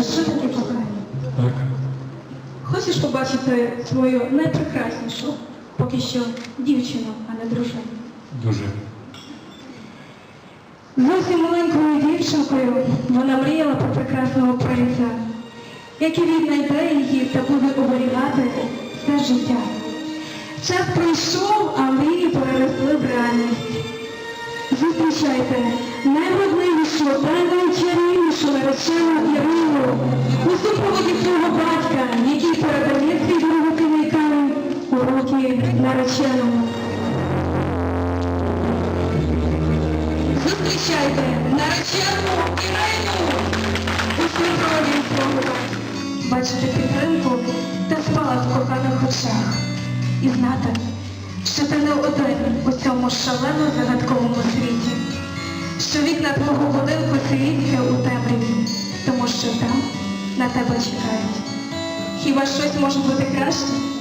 А що таке кохання? Так. Хочеш побачити свою найпрекраснішу, поки що дівчину, а не дружину? Дуже. Зовсім маленькою дівчинкою вона мріяла про прекрасного принця, який віднайде її та буде оберігати все життя. Час прийшов, а мрії переросли в реальність. Зустрічайте найвродливішу та найчарівнішу наречену Ірину нареченому. Зустрічайте наречену Ірину у супроводі свого. Бачите підтримку та спалах в коханих очах. І знати, що ти не один у цьому шалено загадковому світі, що вікна твого будинку світься у темряві, тому що там на тебе чекають. Хіба щось може бути краще?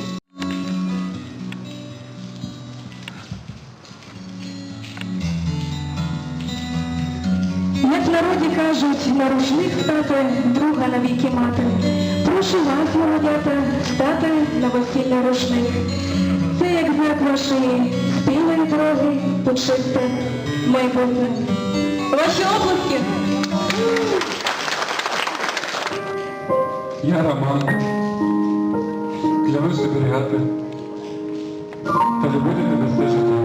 Народі кажуть, на рушник стати, друга навіки мати. Прошу вас, молодята, стати на весільний рушник. Це як знак вашої спільної дороги, почисте майбутнє. Ваші обласки! Я Роман. Клянусь оберігати та любити тебе все життя.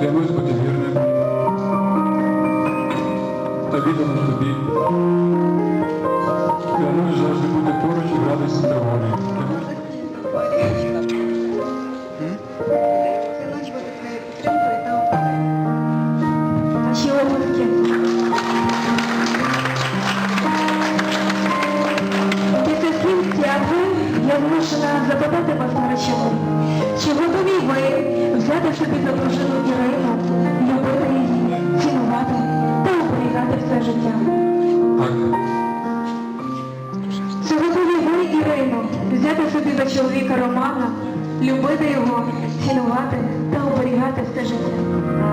Клянусь бути вірним та відданим тобі. Клянусь завжди бути поруч і радості та волі. Я змушена запитати вас наречений, чи готові ви собі за чоловіка Романа, любити його, цінувати та оберігати все життя?